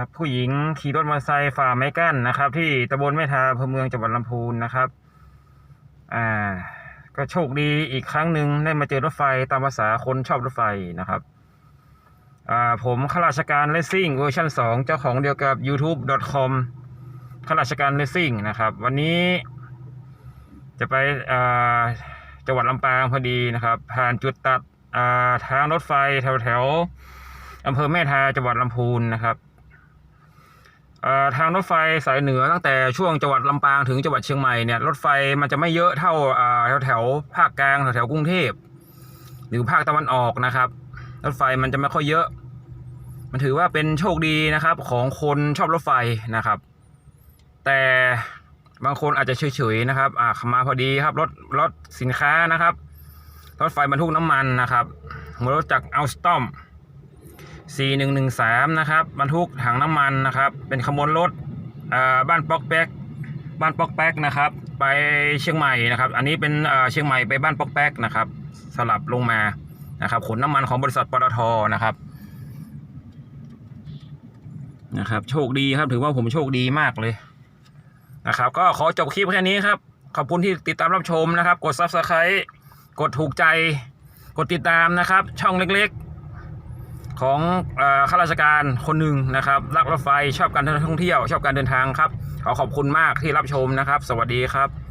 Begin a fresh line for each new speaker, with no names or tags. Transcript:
ครับผู้หญิงขี่รถมอเตอร์ไซค์ฝ่าไม้กั้นนะครับ ที่ตำบลแม่ทาอำเภอเมืองจังหวัดลำพูนนะครับอ่าก็โชคดีอีกครั้งหนึ่งได้มาเจอรถไฟตามภาษาคนชอบรถไฟนะครับอ่าผมข้าราชการเลสซิ่งเวอร์ชัน2 เจ้าของเดียวกับ youtube.com ข้าราชการเลสซิ่งนะครับ วันนี้จะไปอ่าจังหวัดลำปางพอดีนะครับ ผ่านจุดตัดอ่าทางรถไฟแถวแถวอำเภอแม่ทาจังหวัดลำพูนนะครับ ทางรถไฟสายเหนือตั้งแต่ช่วงจังหวัดลำปางถึงจังหวัดเชียงใหม่เนี่ยรถไฟมันจะไม่เยอะเท่าแถวแถวภาคกลางแถวแถวกรุงเทพหรือภาคตะวันออกนะครับ รถไฟมันจะไม่ค่อยเยอะ มันถือว่าเป็นโชคดีนะครับของคนชอบรถไฟนะครับ แต่บางคนอาจจะเฉยๆนะครับอ่ามาพอดีครับรถรถสินค้านะครับ รถไฟบรรทุกน้ำมันนะครับรถจากอัลสตอม 4113 นะครับบรรทุกถังน้ำมันนะครับ เป็นขบวนรถบ้านปอกแป๊กบ้านปอกแป๊กนะครับ ไปเชียงใหม่นะครับ อันนี้เป็นเชียงใหม่ไปบ้านปอกแป๊กนะครับ สลับลงมานะครับขนน้ำมันของบริษัทปตทนะครับนะครับ โชคดีครับถือว่าผมโชคดีมากเลยนะครับ ก็ขอจบคลิปแค่นี้ครับ ขอบคุณที่ติดตามรับชมนะครับ กด subscribe กดถูกใจ กดติดตามนะครับ ช่องเล็กๆ ของข้าราชการคนหนึ่งนะครับ รักรถไฟชอบการท่องเที่ยว ชอบการเดินทางครับ ขอขอบคุณมากที่รับชมนะครับ สวัสดีครับ